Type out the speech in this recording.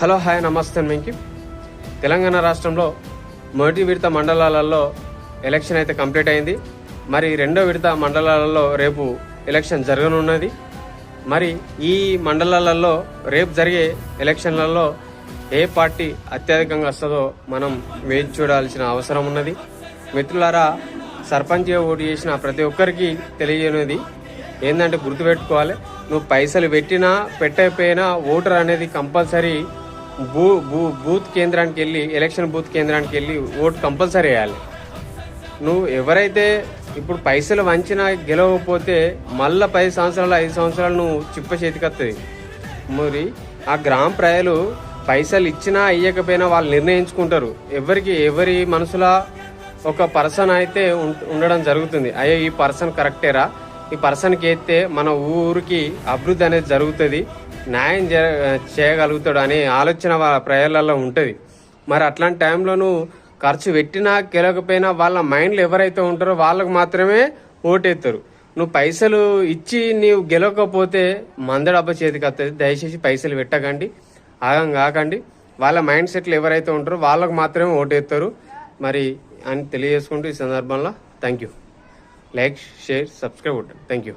Hello hi నమస్తే మీకు తెలంగాణ రాష్ట్రంలో మొదటి విడత మండలాలలో ఎలక్షన్ అయితే కంప్లీట్ అయింది. మరి రెండో విడత మండలాలలో రేపు ఎలక్షన్ జరగనున్నది. మరి ఈ మండలాలలో రేపు జరిగే ఎలక్షన్లలో ఏ పార్టీ అత్యధికంగా వస్తుందో మనం వేచి చూడాల్సిన అవసరం ఉన్నది. మిత్రులారా సర్పంచ్గా ఓటు చేసిన ప్రతి ఒక్కరికి తెలియనిది ఏంటంటే గుర్తుపెట్టుకోవాలి నువ్వు పైసలు పెట్టినా పెట్టకపోయినా ఓటర్ అనేది కంపల్సరీ బూ బూ బూత్ కేంద్రానికి వెళ్ళి ఎలక్షన్ బూత్ కేంద్రానికి వెళ్ళి ఓటు కంపల్సరీ వేయాలి. నువ్వు ఎవరైతే ఇప్పుడు పైసలు వంచినా గెలవకపోతే మళ్ళీ పది సంవత్సరాలు ఐదు సంవత్సరాలు నువ్వు చిప్ప చేతికొస్తుంది మరి ఆ గ్రామ ప్రజలు పైసలు ఇచ్చినా అయ్యకపోయినా వాళ్ళు నిర్ణయించుకుంటారు. ఎవరికి ఎవరి మనసులో ఒక పర్సన్ అయితే ఉండడం జరుగుతుంది. అయ్యో ఈ పర్సన్ కరెక్టేరా? ఈ పర్సన్కి ఎత్తే మన ఊరికి అభివృద్ధి అనేది జరుగుతుంది. న్యాయం జర- చేయగలుగుతాడు అనే ఆలోచన వాళ్ళ ప్రజలలో ఉంటుంది. మరి అట్లాంటి టైంలో నువ్వు ఖర్చు పెట్టినా గెలవకపోయినా వాళ్ళ మైండ్లు ఎవరైతే ఉంటారో వాళ్ళకు మాత్రమే ఓటేస్తారు నువ్వు పైసలు ఇచ్చి నీవు గెలవకపోతే మందడబ్బ చేతికి వస్తుంది దయచేసి పైసలు పెట్టకండి. ఆగం కాకండి. వాళ్ళ మైండ్ సెట్లు ఎవరైతే ఉంటారో వాళ్ళకు మాత్రమే ఓటేస్తారు మరి అని తెలియజేసుకుంటూ ఈ సందర్భంలో thank you like share subscribe ఉంటుంది థ్యాంక్ యూ